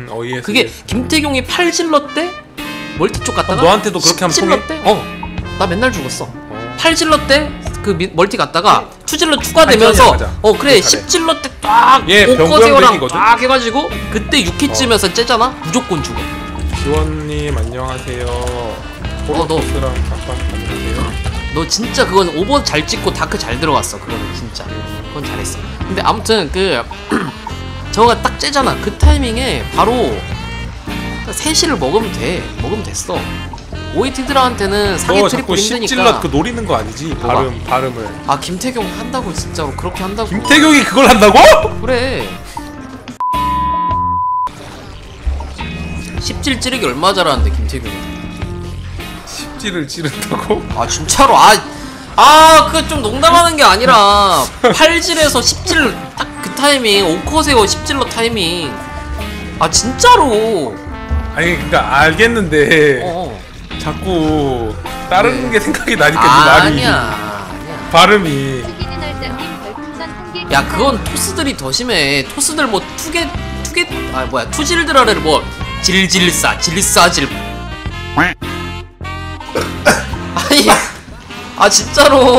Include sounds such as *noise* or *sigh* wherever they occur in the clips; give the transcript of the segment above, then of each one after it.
음, 어. 그게 김태경이 팔 질렀대? 멀티 쪽 갔다가? 어, 너한테도 그렇게 하면 찔렀대? 어나 맨날 죽었어. 어. 팔 질렀대? 그 미- 멀티 갔다가 투 질러 추가되면서 맞아. 어 그래 그래, 10 질렀대. 딱얘 오커세어랑 병구형덱이거든? 딱 해가지고 그때 6키쯤에서 째잖아? 무조건 죽어. 지원님 안녕하세요. 어, 너. 호로스랑 잠깐 안녕하세요. 너 진짜 그건 오버 잘 찍고 다크 잘 들어갔어. 그거는 진짜. 그건 잘했어. 근데 아무튼 그 *clears throat* 저가 딱 째잖아 그 타이밍에 바로 3시를 먹으면 돼 먹으면 됐어 오이티들한테는 사기 너 트리플 힘드니까 십질럿 그 노리는 거 아니지? 뭐가? 발음 발음을. 아 김태경 한다고 진짜로 그렇게 한다고 김태경이 그걸 한다고? 그래 10질 찌르기 얼마 잘하는데 김태경이 십질을 찌른다고? 아 진짜로 아 아 그거 좀 농담하는 게 아니라 8질에서 10질 딱그 타이밍 오커세어 10질러 타이밍. 아 진짜로. 아니 그러니까 알겠는데 어 자꾸 다른 네. 게 생각이 나니까 네 말이 아니야 아니야. 발음이. 야 그건 토스들이 더 심해. 토스들 뭐 투게 투게 아 뭐야 투질드라를 뭐 질질싸 질싸질. 아니 아 진짜로.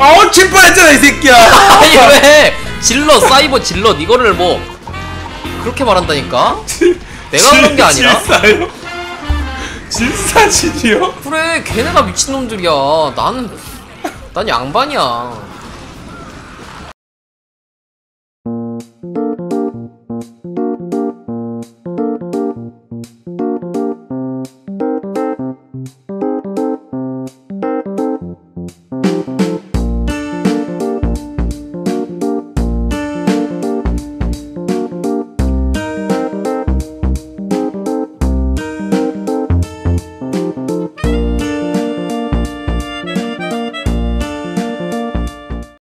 아우 칠 뻔했잖아 이 새끼야. *laughs* 아니 왜 질러 사이버 질러 이거를 뭐 그렇게 말한다니까 내가 그런 게 아니라 질사요? 질사진이요? 그래 걔네가 미친놈들이야 나는 난 양반이야